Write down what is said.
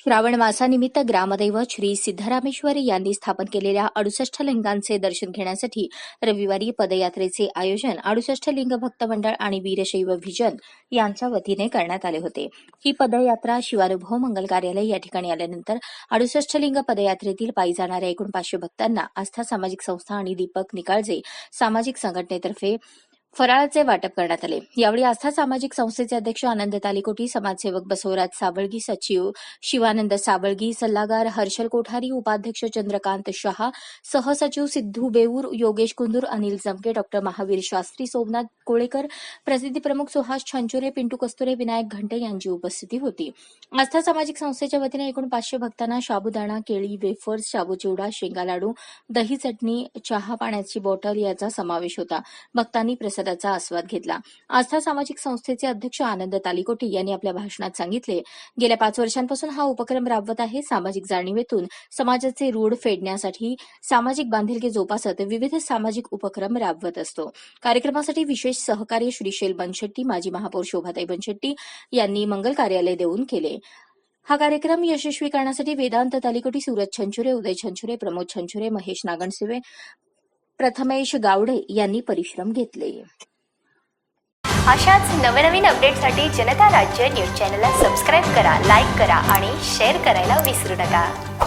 श्रावण मासानिमित्त ग्रामदैवत श्री सिद्धरामेश्वरी यांनी स्थापन केलेल्या अडुसष्ट लिंगांचे दर्शन घेण्यासाठी रविवारी पदयात्रेचे आयोजन अडुसष्ट लिंग भक्त मंडळ आणि वीरशैव व्हिजन यांच्या वतीने करण्यात आले होते. ही पदयात्रा शिवानुभव मंगल कार्यालय या ठिकाणी आल्यानंतर अडुसष्ट लिंग पदयात्रेतील पायी जाणाऱ्या एकूण पाचशे भक्तांना आस्था सामाजिक संस्था आणि दीपक निकाळजे सामाजिक संघटनेतर्फे फराळाचे वाटप करण्यात आले. यावेळी आस्था सामाजिक संस्थेचे अध्यक्ष आनंद तालिकोटी समाजसेवक बसवराज सावळगी सचिव शिवानंद सावळगी सल्लागार हर्षल कोठारी उपाध्यक्ष चंद्रकांत शहा सहसचिव सिद्धू बेऊर योगेश कुंदूर अनिल जमके डॉक्टर महावीर शास्त्री सोमनाथ कोळेकर प्रसिद्धी प्रमुख सुहास छंचुरे पिंटू कस्तुरे विनायक घंटे यांची उपस्थिती होती. आस्था सामाजिक संस्थेच्या वतीने एकूण पाचशे भक्तांना शाबुदाणा केळी वेफर्स शाबू चिवडा शेंगा लाडू दही चटणी चहा पाण्याची बॉटल याचा समावेश होता. भक्तांनी प्रसादाचा आस्वाद घेतला. आस्था सामाजिक संस्थेचे अध्यक्ष आनंद तालिकोटी यांनी आपल्या भाषणात सांगितले गेल्या पाच वर्षांपासून हा उपक्रम राबवत आहे सामाजिक जाणीवेतून. समाजाचे रूढ फेडण्यासाठी सामाजिक बांधिलकी जोपासत विविध सामाजिक उपक्रम राबवत असतो. कार्यक्रमासाठी विशेष सहकार्य श्रीशैल बनशेट्टी माजी महापौर शोभाताई बनशेट्टी यांनी मंगल कार्यालय देऊन केले. हा कार्यक्रम यशस्वी करण्यासाठी वेदांत तालिकोटी सूरज छंचुरे उदय छंचुरे प्रमोद छंचुरे महेश नागणसिवे प्रथमेश गावडे यांनी परिश्रम घेतले. अशाच नवनवीन अपडेटसाठी जनता राज्य न्यूज चॅनलला सबस्क्राईब करा लाईक करा आणि शेअर करायला विसरू नका.